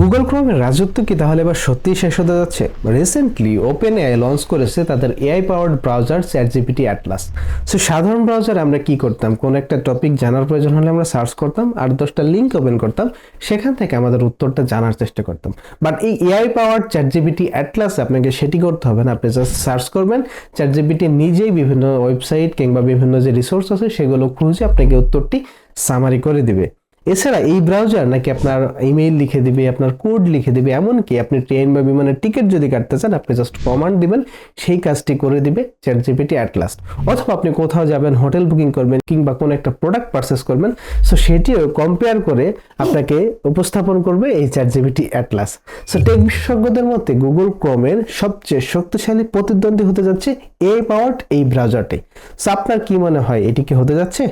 Google ক্রোমের রাজত্ব কি তাহলে এবার সত্যিই শেষ হতে যাচ্ছে? রিসেন্টলি ওপেন এআই লঞ্চ করেছে তাদের AI powered browser chat GPT Atlas so সাধারণ ব্রাউজার আমরা কি করতাম? কোন একটা টপিক জানার প্রয়োজন হলে আমরা সার্চ করতাম, আর দশটা লিঙ্ক ওপেন করতাম, সেখান থেকে আমাদের উত্তরটা জানার চেষ্টা করতাম। বাট এই AI powered chat GPT Atlas আপনাকে সেটি করতে হবে না। আপনি জাস্ট সার্চ করবেন চ্যাট জিপিটি নিজেই বিভিন্ন ওয়েবসাইট কিংবা বিভিন্ন যে রিসোর্স আছে, সেগুলো খুঁজে আপনাকে উত্তরটি সামারি করে দিবে। এছাড়া এই ব্রাউজার নাকি আপনার ইমেইল লিখে দিবে, আপনার কোড লিখে দিবে, এমনকি আপনি ট্রেন বা বিমানের টিকিট যদি কাটতে চান, আপনি জাস্ট কমান্ড দিবেন, সেই কাজটি করে দিবে চ্যাট জিপিটি অ্যাট লাস্ট অথবা আপনি কোথাও যাবেন হোটেল বুকিং করবেন, কিংবা কোনো একটা প্রোডাক্ট পারচেস করবেন সো সেটিও কম্পেয়ার করে আপনাকে উপস্থাপন করবে এই chat GPT Atlas so tech বিশেষজ্ঞদের মধ্যে গুগল ক্রোমের সবচেয়ে শক্তিশালী প্রতিদ্বন্দ্বী হতে যাচ্ছে এ পাওয়ার্ড এই ব্রাউজারটি সো আপনার কি মনে হয়, এটি কি হতে যাচ্ছে?